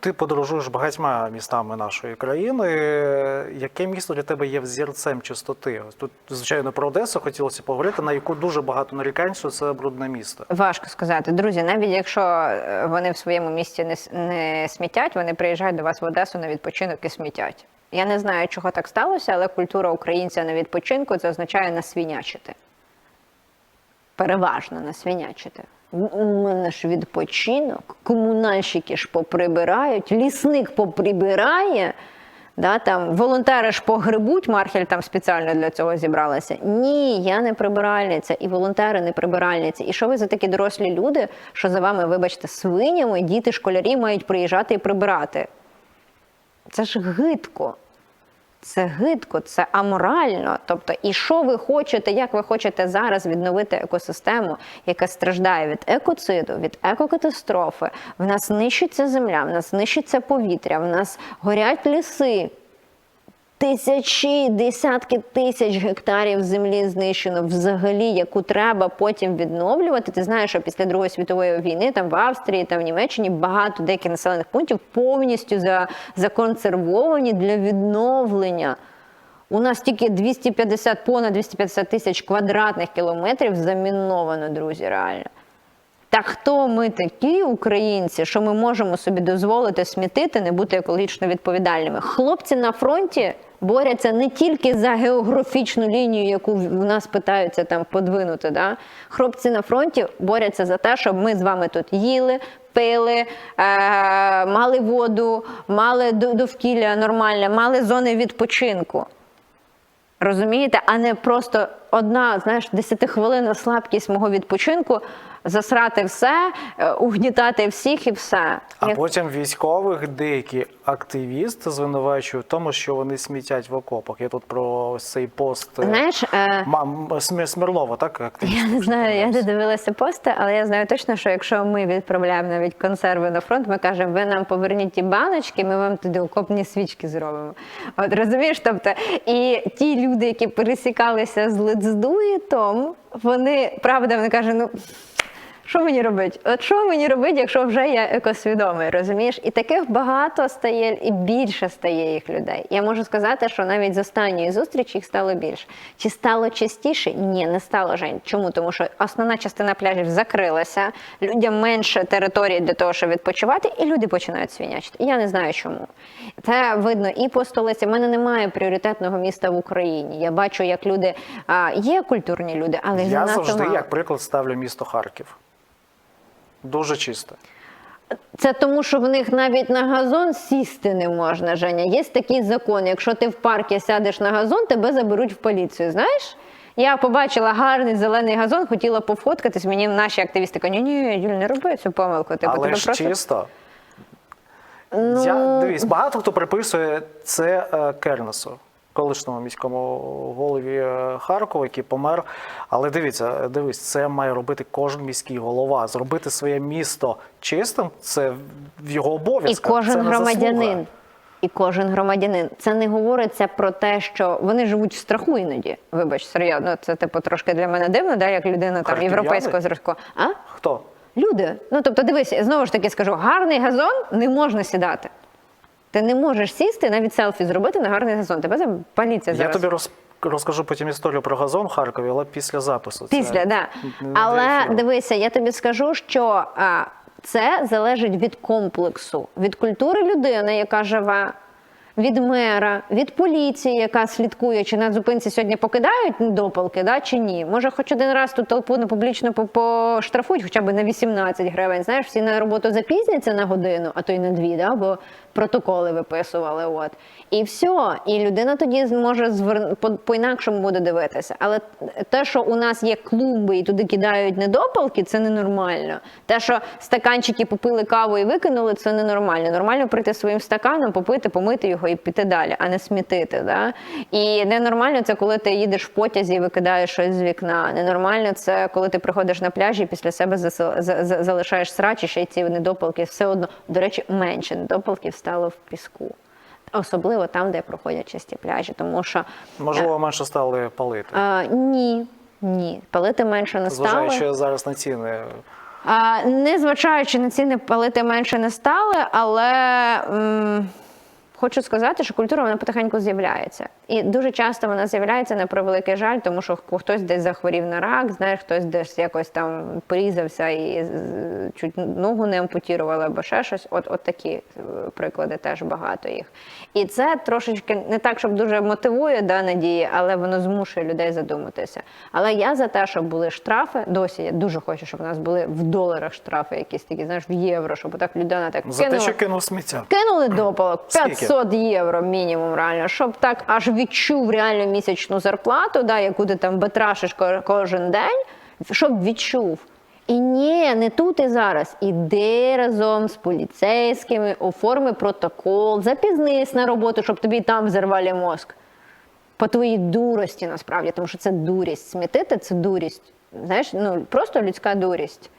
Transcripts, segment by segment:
Ти подорожуєш багатьма містами нашої країни. Яке місто для тебе є взірцем чистоти? Тут, звичайно, про Одесу хотілося поговорити, на яку дуже багато нарікань, що це брудне місто. Важко сказати, друзі. Навіть якщо е, вони в своєму місті не, не смітять, вони приїжджають до вас в Одесу на відпочинок і смітять. Я не знаю, чого так сталося, але культура українця на відпочинку це означає насвінячити. Переважно насвінячити. У мене ж відпочинок, комунальщики ж поприбирають, лісник поприбирає. Да, там волонтери ж погребуть, Мархель там спеціально для цього зібралася. Ні, я не прибиральниця, і волонтери не прибиральниці. І що ви за такі дорослі люди, що за вами, вибачте, свинями, діти, школярі мають приїжджати і прибирати? Це ж гидко. Це гидко, це аморально. Тобто, і що ви хочете, як ви хочете зараз відновити екосистему, яка страждає від екоциду, від екокатастрофи? В нас нищиться земля, в нас нищиться повітря, в нас горять ліси. Тисячі, десятки тисяч гектарів землі знищено взагалі, яку треба потім відновлювати. Ти знаєш, що після Другої світової війни там в Австрії та в Німеччині багато деяких населених пунктів повністю за, законсервовані для відновлення. У нас тільки 250, понад 250 тисяч квадратних кілометрів заміновано, друзі, реально. Та хто ми такі, українці, що ми можемо собі дозволити смітити, не бути екологічно відповідальними? Хлопці на фронті борються не тільки за географічну лінію, яку в нас питаються там подвинути. Да? Хлопці на фронті борються за те, щоб ми з вами тут їли, пили, е- мали воду, мали довкілля нормальне, мали зони відпочинку. Розумієте, а не просто одна, знаєш, десятихвилинна слабкість мого відпочинку, засрати все, е, угнітати всіх і все. А Як- потім військових деякі активісти звинувачують в тому, що вони смітять в окопах. Я тут про цей пост е, Знаєш, е, Ма- Смірлова, так? Активіст, я не знаю, я не дивилася пости, але я знаю точно, що якщо ми відправляємо навіть консерви на фронт, ми кажемо, ви нам поверніть ті баночки, ми вам туди окопні свічки зробимо. От розумієш, тобто, і ті люди, які пересікалися з Лицдуєтом, вони правда вони кажуть, ну. Що мені робити? От що мені робити, якщо вже я екосвідомий, розумієш? І таких багато стає, і більше стає їх людей. Я можу сказати, що навіть з останньої зустрічі їх стало більше. Чи стало частіше? Ні, не стало Жень. Чому? Тому що основна частина пляжів закрилася, людям менше території для того, щоб відпочивати, і люди починають свинячити. Я не знаю чому. Це видно і по столиці. У мене немає пріоритетного міста в Україні. Я бачу, як люди а, є культурні люди, але Я завжди, мало. як приклад, ставлю місто Харків. Дуже чисто. Це тому, що в них навіть на газон сісти не можна, Женя. Є такий закон. Якщо ти в парку сядеш на газон, тебе заберуть в поліцію. Знаєш? Я побачила гарний зелений газон, хотіла пофоткатись. Мені наші активісти кажуть, ні, ні, Юль, не роби цю помилку. Типу, Але тебе ж просто чисто. Ну- Я, дивись, багато хто приписує це е, Кернесу, колишньому міському голові е, Харкова, який помер. Але дивіться, дивись, це має робити кожен міський голова. Зробити своє місто чистим це в його і кожен це не громадянин. заслуга. І кожен громадянин. Це не говориться про те, що вони живуть в страху іноді. Вибач, серйозно, це типу трошки для мене дивно, да, як людина там європейського зразку. А? Хто? Люди, ну тобто, дивись, знову ж таки скажу, гарний газон не можна сідати. Ти не можеш сісти, навіть селфі зробити на гарний газон. Тебе там поліція Я тобі роз, розкажу потім історію про газон в Харкові, але після запису. Після, да. Але ефіру. дивися, я тобі скажу, що а, це залежить від комплексу, від культури людини, яка живе. Від мера, від поліції, яка слідкує, чи на зупинці сьогодні покидають допалки, да, чи ні. Може, хоч один раз тут толпу не публічно по- поштрафують, хоча б на 18 гривень. Знаєш, всі на роботу запізняться на годину, а то й на дві, да, бо протоколи виписували. От. І все. І людина тоді зможе звер... по- по-інакшому буде дивитися. Але те, що у нас є клумби і туди кидають недопалки, це ненормально. Те, що стаканчики попили каву і викинули, це ненормально. Нормально прийти своїм стаканом, попити, помити його і піти далі, а не смітити. Да? І ненормально це коли ти їдеш в потязі і викидаєш щось з вікна. Ненормально це коли ти приходиш на пляжі і після себе засил- за- за- залишаєш срач, і ще й ці недопалки все одно. До речі, менше недопалків стало в піску. Особливо там, де проходять часті пляжі, тому що Можливо, менше стали палити. а, ні, ні, палити менше не стало. Зважаючи зараз на ціни. А, незважаючи на ціни, палити менше не стали, але м, хочу сказати, що культура вона потихеньку з'являється. І дуже часто вона з'являється на превеликий жаль, тому що хтось десь захворів на рак, знаєш, хтось десь якось там порізався і чуть ногу не ампутірували або ще щось. От, от такі е, приклади теж багато їх. І це трошечки не так, щоб дуже мотивує да, надії, але воно змушує людей задуматися. Але я за те, щоб були штрафи. Досі я дуже хочу, щоб у нас були в доларах штрафи, якісь такі, знаєш, в євро, щоб так людина так За те, що кинув сміття. Кинули допалок 500 євро мінімум реально, щоб так аж відчув реально місячну зарплату, да, яку ти там бетрашиш ко- кожен день, щоб відчув. І ні, не тут і зараз. Іди разом з поліцейськими, оформи протокол, запізнись на роботу, щоб тобі там взорвали мозк. По твоїй дурості насправді, тому що це дурість. Смітити це дурість. Знаєш, ну просто людська дурість.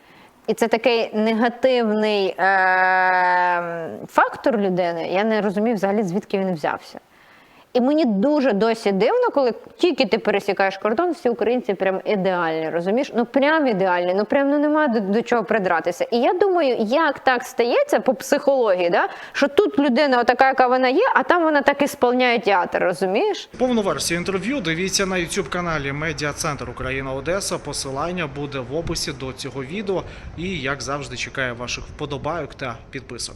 І це такий негативний е- фактор людини. Я не розумію взагалі, звідки він взявся. І мені дуже досі дивно, коли тільки ти пересікаєш кордон, всі українці прям ідеальні, розумієш? Ну прям ідеальні, ну прям ну немає до, до чого придратися. І я думаю, як так стається по психології, да? що тут людина така, яка вона є, а там вона так і сповняє театр, розумієш? Повну версію інтерв'ю дивіться на youtube каналі Медіа Центр Україна Одеса. Посилання буде в описі до цього відео. І як завжди чекаю ваших вподобайок та підписок.